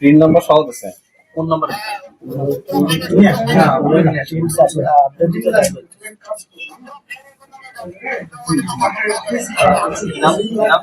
তিন নম্বর সহজ আছে। কোন নম্বর? নাম নাম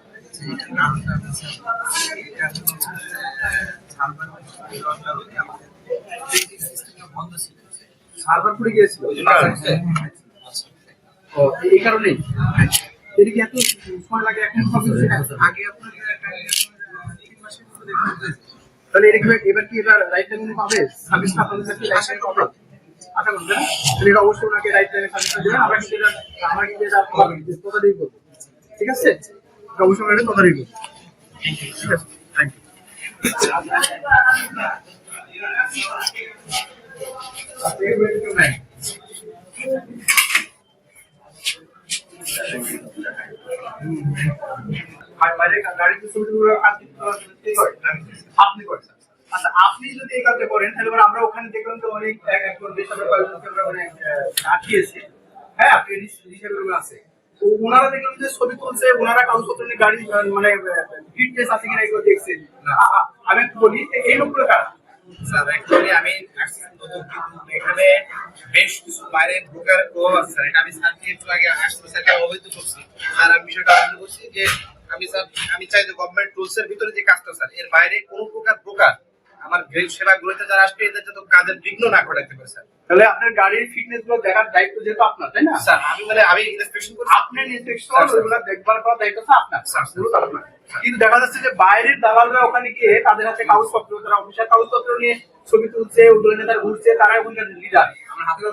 সার্ভার পড়ে গিয়েছিল এই এত সময় লাগে আগে আপনার তাহলে এবার কি এটা রাইট টাইমে পাবে? সার্ভিসটা আপনাদের কাছে রাইট টাইমে পাবে? আশা করবেন তাহলে এটা অবশ্যই ওনাকে রাইট টাইমে সার্ভিসটা দেবেন। আমরা কিন্তু এটা আমরা কিন্তু এটা তদারকি করব ঠিক আছে? আমরা করব আপনি আচ্ছা আপনি যদি এই কাজটা করেন, তাহলে আমরা ওখানে দেখলাম যে অনেক, এক বেশ আমরা আমরা মানে আটকিয়েছি হ্যাঁ আপনি আছে। ওনারা দেখলাম যে ছবি তুলছে ওনারা গাড়ি মানে ফিটনেস আছে কিনা এগুলো দেখছেন আমি একটু বলি এই লোকগুলো কারা? স্যার অ্যাকচুয়ালি আমি আসছি নতুন কিন্তু এখানে বেশ কিছু বাইরে ব্রোকার প্রভাব আছে এটা আমি স্যারকে একটু আগে আসছি স্যারকে অবহিত করছি। স্যার আমি বিষয়টা অবহিত করছি যে আমি স্যার আমি চাই যে গভর্নমেন্ট রুলস এর ভিতরে যে কাজটা স্যার এর বাইরে কোনো প্রকার ব্রোকার আমার সেবা গুলোতে যারা আসবে এদের যাতে কাজের বিঘ্ন না ঘটাতে পারে স্যার। তাহলে আপনার গাড়ির ফিটনেসগুলো দেখার দায়িত্ব যেহেতু আপনার তাই না? স্যার আমি মানে আমি ইনস্পেকশন করছি। আপনার ইনস্পেকশন। ওগুলো দেখভাল করার দায়িত্ব আপনার। স্যার। আপনার। কিন্তু দেখা যাচ্ছে যে বাইরের দালালরা ওখানে গিয়ে তাদের হাতে কাগজপত্র তারা অফিসের কাগজপত্র নিয়ে ছবি তুলছে ঘুরছে তারা ওখানকার লিডার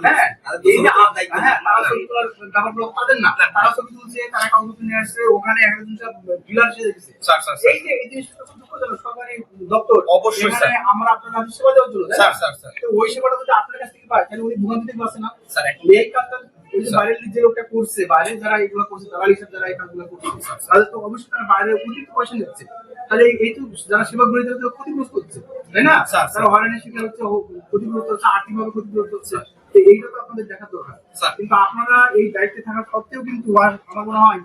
হ্যাঁ এই যে হ্যাঁ তারা ছবি তোলার ব্যাপারগুলো তাদের না। তারা ছবি তুলছে তারা কাগজপত্র নিয়ে আসছে ওখানে একজন সব ডিলার সেজে দিচ্ছে স্যার স্যার স্যার। এই যে এই জিনিসটা দুঃখজনক সরকারি দপ্তর। অবশ্যই, আমরা আপনার কাছে সেবা দেওয়ার জন্য স্যার, স্যার, স্যার। ওই সেবাটা যদি আপনার কাছ থেকে পায় তাহলে উনি ভোগান্তি না। স্যার, এই কাজটা ওই যে বাইরের যে লোকটা করছে বাইরে যারা এগুলো করছে হিসাব যারা এই কাজগুলো করছে তাদের তো অবশ্যই তারা বাইরে অতিরিক্ত পয়সা নিচ্ছে। তাহলে এই- তো যারা সেবা তারা তো ক্ষতিগ্রস্ত হচ্ছে তাই না। তারা হয়রানির শিকার হচ্ছে ক্ষতিগ্রস্ত হচ্ছে আর্থিকভাবে ক্ষতিগ্রস্ত হচ্ছে। তো এইটা তো আপনাদের দেখা দরকার। কিন্তু আপনারা এই দায়িত্বে থাকা সত্ত্বেও কিন্তু আমার মনে হয়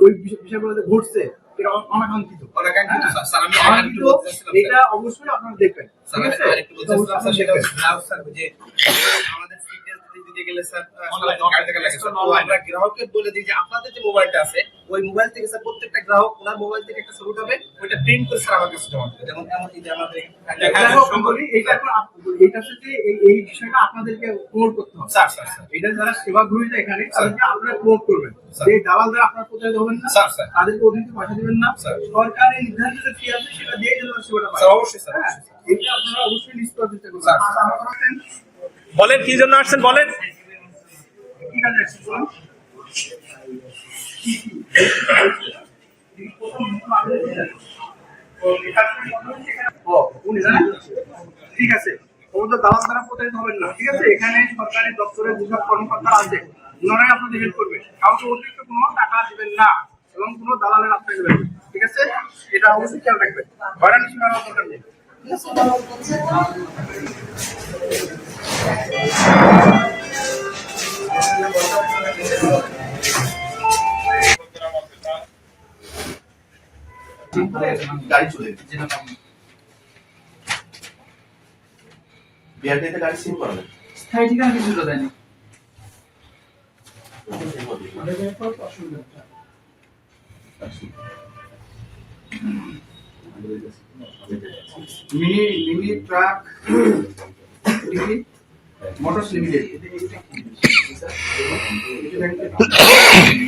ওই বিষয়- বিষয়গুলোতে ঘটছে। এটা অনাকাঙ্ক্ষিত অনাকাঙ্ক্ষিত, হ্যাঁ? স্যার। আমি অনাকাঙ্ক্ষিত। এটা অবশ্যই আপনারা দেখবেন স্যার, আমি আরেকটু বলতে এটা অবশ্যই চাচ্ছিলাম, স্যার, সেটা দেখবেন। স্যার, যে আমাদের দিতে গেলে স্যার, আসলে কার্ড লাগে স্যার। আমরা গ্রাহককে বলে দিই যে আপনাদের যে মোবাইলটা আছে ওই মোবাইল থেকে স্যার প্রত্যেকটা গ্রাহক ওনার মোবাইল থেকে একটা ছবি উঠাবে ওইটা প্রিন্ট করে স্যার আমার কাছে জমা দেবে। যেমন এমন এই যে আমাদের আমি বলি, এটা এখন এটা হচ্ছে এই- এই বিষয়টা আপনাদেরকে প্রমোট করতে হবে। Sir sir sir. এটা যারা সেবা গ্রহীতা এখানে তাদেরকে আপনারা প্রমোট করবেন। যে দালাল দ্বারা আপনারা প্রচারিত হবেন না স্যার, স্যার। তাদেরকে অতিরিক্ত পয়সা দিবেন না। স্যার। সরকারের নির্ধারিত যে ফি আছে সেটা দিয়ে যেন সেবাটা পায়। স্যার, অবশ্যই, স্যার, হ্যাঁ, এটা আপনারা অবশ্যই নিশ্চিত চেষ্টা করবেন। স্যার। বলেন কি জন্য আসছেন? বলেন। কি কাজে ঠিক আছে। দালাল দ্বারা প্রতারিত হবেন না। ঠিক আছে? এখানে সরকারি দপ্তরের যেসব কর্মকর্তা আছে, ওনারাই আপনাদের হেল্প করবে। কাউকে অতিরিক্ত কোনো টাকা দিবেন না এবং কোনো দালালের আপনাকে দেবেন ঠিক আছে? এটা অবশ্যই খেয়াল রাখবেন। হয়রানি দরকার নেই। ঠিক আছে গাড়ি চলে বিআরটিতে গাড়ি সিম করাবে। স্থায়ী ঠিকানা কিছু তো দেয়নি। Mini mini truck motors limited.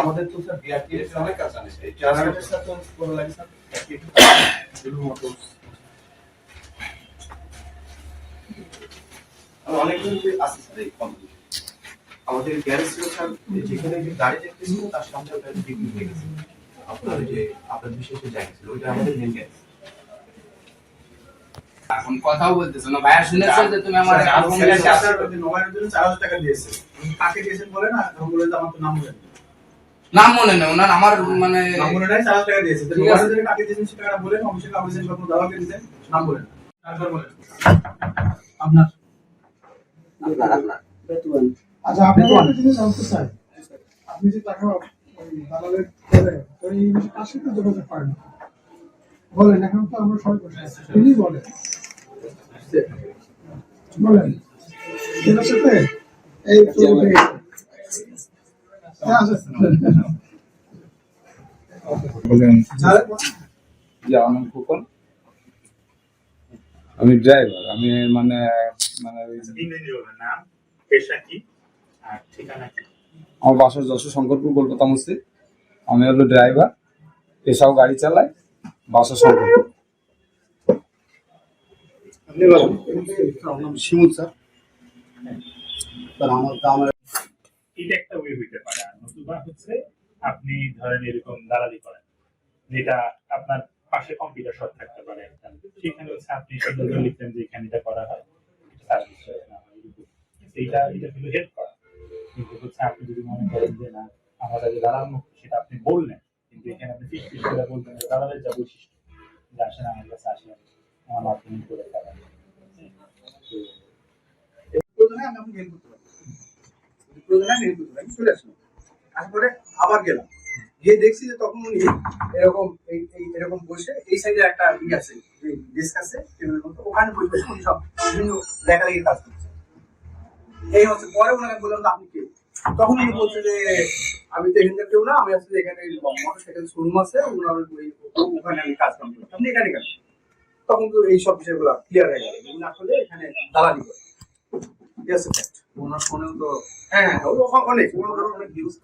আমাদের তো স্যার বিআরটি এর অনেক কাজ সাথে কোনো লাগে স্যার। এই কম্পিটিশন আমাদের গ্যারেজ ছিল স্যার যেখানে যে গাড়ি দেখতেছিল তার সামনে ওটা বিক্রি হয়ে গেছে। আপনার যে আপনার বিশেষে জায়গা ছিল ওইটা আমাদের মেন গ্যারেজ এখন কথাও বলতেছো না ভাইয়া শুনেছো যে তুমি আমার নবায়নের জন্য 4000 টাকা দিয়েছে। কাকে দিয়েছেন বলেন আর আমি বলে আমার তো নাম বলেন। নাম মনে নেই ওনার আমার মানে নাম বলে নাই, 4000 টাকা দিয়েছে। তো ঠিক আছে। নবায়নের জন্য কাকে দিয়েছেন সেটা বলেন, অবশ্যই কাউকে দিয়েছেন, কখনো দাদাকে দিয়েছেন, নাম বলেন। তারপর বলেন। আপনার আচ্ছা আপনি তো একটা জিনিস জানতে চাই আপনি যে টাকা দালালের করে ওই কার সাথে যোগাযোগ করেন বলেন এখন তো আমরা সবাই বসে আছি তিনি বলেন বলেন এনার সাথে এই তো উঠে গেছে। হ্যাঁ, আমি ড্রাইভার আমি মানে মানে ওই ইংরেজি বলবেন নাম পেশা কি? আর ঠিকানা কি? আমার বাসা যশোর শঙ্করপুর কলকাতা মসজিদ আমি হলো ড্রাইভার পেশাও গাড়ি চালাই বাসা শঙ্করপুর। শিমুল একটা ওয়ে হইতে পারে। আর হচ্ছে আপনি ধরেন এরকম দালালি করেন, যেটা আপনার পাশে কম্পিউটার থাকতে পারে আপনি সুন্দর যে এখানে এটা করা হয় এইটা এটা কিন্তু হেল্প করা। কিন্তু হচ্ছে আপনি যদি মনে করেন যে না, আমার কাছে দালাল সেটা আপনি বললেন, কিন্তু এখানে আপনি ফিস দালালের যা বৈশিষ্ট্য, যে আসেন আমার কাছে আমার আমি আবার গেলাম গিয়ে দেখছি যে তখন উনি এরকম এরকম বসে এই সাইডে একটা ই আছে ডেস্ক আছে ওখানে বসে সব বিভিন্ন লেখালেখির কাজ করছে এই হচ্ছে পরে ওনাকে বললাম যে আপনি কে তখন উনি বলছে যে আমি তো এখানকার কেউ না আমি আসলে এখানে সাইকেল শোরুম আছে ওনার ওখানে আমি কাজ কাম করি আপনি এখানে কেন? তখন তো এই এইসব বিষয়গুলো ক্লিয়ার হয়ে যাবে না হলে এখানে দালালি করে। ঠিক আছে? ওনার ফোনেও তো হ্যাঁ, হ্যাঁ অনেক অনেক ভিউজ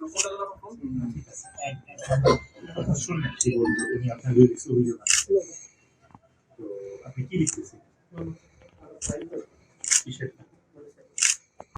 শুনলেন কি বলতো আপনার অভিযোগ আপনি কি লিখতেছেন?